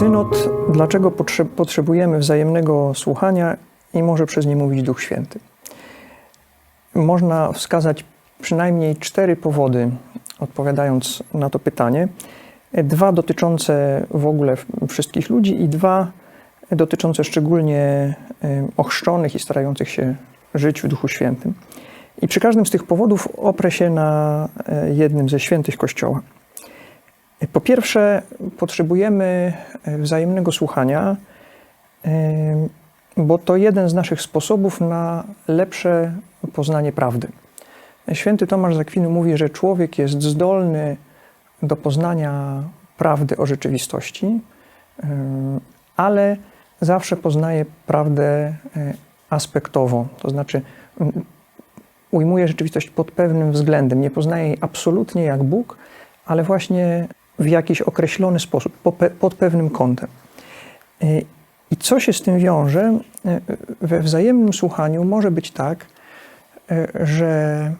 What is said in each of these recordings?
Synod, dlaczego potrze- potrzebujemy wzajemnego słuchania i może przez nie mówić Duch Święty? Można wskazać przynajmniej cztery powody, odpowiadając na to pytanie. Dwa dotyczące w ogóle wszystkich ludzi i dwa dotyczące szczególnie ochrzczonych i starających się żyć w Duchu Świętym. I przy każdym z tych powodów oprę się na y, jednym ze świętych Kościoła. Po pierwsze, potrzebujemy y, wzajemnego słuchania, bo to jeden z naszych sposobów na lepsze poznanie prawdy. Święty Tomasz z Akwinu mówi, że człowiek jest zdolny do poznania prawdy o rzeczywistości, ale zawsze poznaje prawdę aspektowo, to znaczy ujmuje rzeczywistość pod pewnym względem. Nie poznaje jej absolutnie jak Bóg, ale właśnie w jakiś określony sposób, pod pewnym kątem. I co się z tym wiąże? We wzajemnym słuchaniu może być tak, że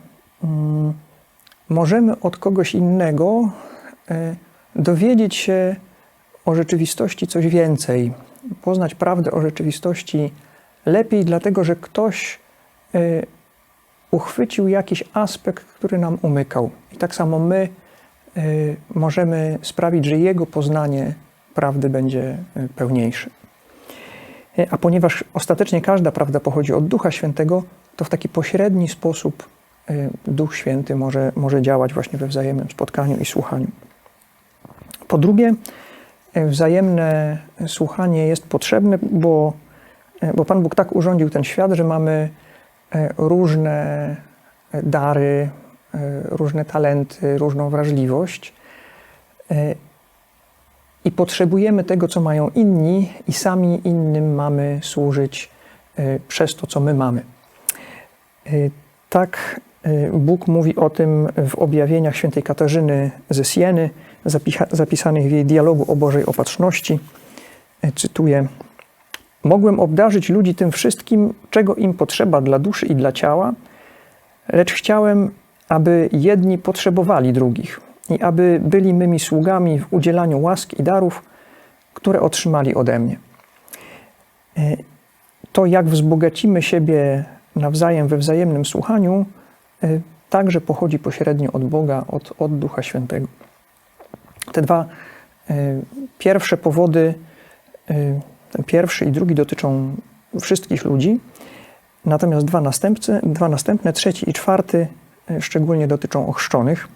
mm, możemy od kogoś innego dowiedzieć się o rzeczywistości coś więcej, poznać prawdę o rzeczywistości lepiej, dlatego że ktoś uchwycił jakiś aspekt, który nam umykał. I tak samo my możemy sprawić, że jego poznanie prawdy będzie pełniejsze. A ponieważ ostatecznie każda prawda pochodzi od Ducha Świętego, to w taki pośredni sposób Duch Święty może, może działać właśnie we wzajemnym spotkaniu i słuchaniu. Po drugie, wzajemne słuchanie jest potrzebne, bo, bo Pan Bóg tak urządził ten świat, że mamy różne dary, różne talenty, różną wrażliwość. I potrzebujemy tego, co mają inni, i sami innym mamy służyć przez to, co my mamy. Tak Bóg mówi o tym w objawieniach świętej Katarzyny ze Sieny, zapisanych w jej dialogu o Bożej Opatrzności. Cytuję: Mogłem obdarzyć ludzi tym wszystkim, czego im potrzeba dla duszy i dla ciała, lecz chciałem, aby jedni potrzebowali drugich i aby byli mymi sługami w udzielaniu łask i darów, które otrzymali ode mnie. To, jak wzbogacimy siebie nawzajem we wzajemnym słuchaniu, także pochodzi pośrednio od Boga, od, od Ducha Świętego. Te dwa pierwsze powody, ten pierwszy i drugi dotyczą wszystkich ludzi, natomiast dwa, następcy, dwa następne, trzeci i czwarty, szczególnie dotyczą ochrzczonych.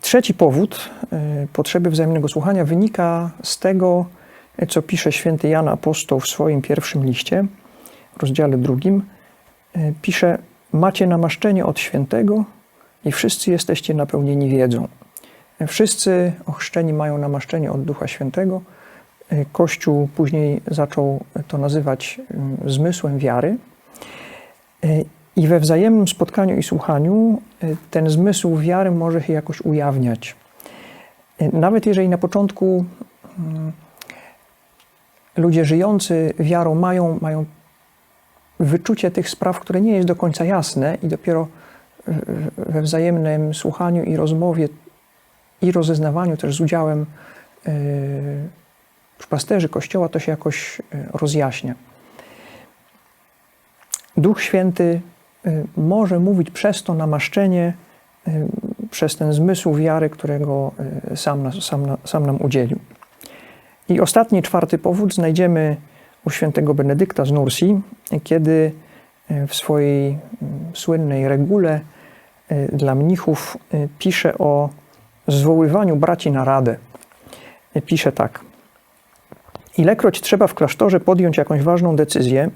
Trzeci powód potrzeby wzajemnego słuchania wynika z tego, co pisze święty Jan Apostoł w swoim pierwszym liście, w rozdziale drugim. Pisze: Macie namaszczenie od świętego i wszyscy jesteście napełnieni wiedzą. Wszyscy ochrzczeni mają namaszczenie od Ducha Świętego. Kościół później zaczął to nazywać zmysłem wiary. I we wzajemnym spotkaniu i słuchaniu ten zmysł wiary może się jakoś ujawniać. Nawet jeżeli na początku ludzie żyjący wiarą mają, mają wyczucie tych spraw, które nie jest do końca jasne, i dopiero we wzajemnym słuchaniu i rozmowie i rozeznawaniu też z udziałem yy, pasterzy Kościoła to się jakoś rozjaśnia. Duch Święty może mówić przez to namaszczenie, przez ten zmysł wiary, którego sam, nas, sam, sam nam udzielił. I ostatni, czwarty powód znajdziemy u świętego Benedykta z Nursi, kiedy w swojej słynnej regule dla mnichów pisze o zwoływaniu braci na radę. Pisze tak. Ilekroć trzeba w klasztorze podjąć jakąś ważną decyzję,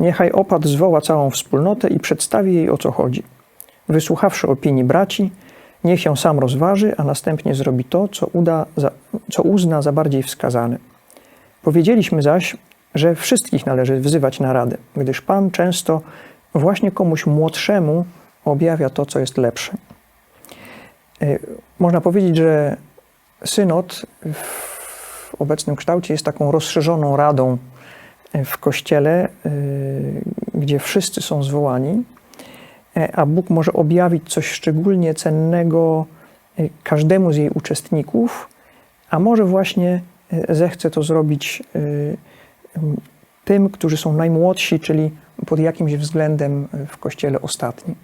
niechaj opat zwoła całą wspólnotę i przedstawi jej o co chodzi. Wysłuchawszy opinii braci, niech ją sam rozważy, a następnie zrobi to, co, uda za, co uzna za bardziej wskazane. Powiedzieliśmy zaś, że wszystkich należy wzywać na radę, gdyż Pan często właśnie komuś młodszemu objawia to, co jest lepsze. Można powiedzieć, że synod w obecnym kształcie jest taką rozszerzoną radą w kościele, gdzie wszyscy są zwołani, a Bóg może objawić coś szczególnie cennego każdemu z jej uczestników, a może właśnie e, zechce to zrobić e, tym, którzy są najmłodsi, czyli pod jakimś względem w Kościele ostatni.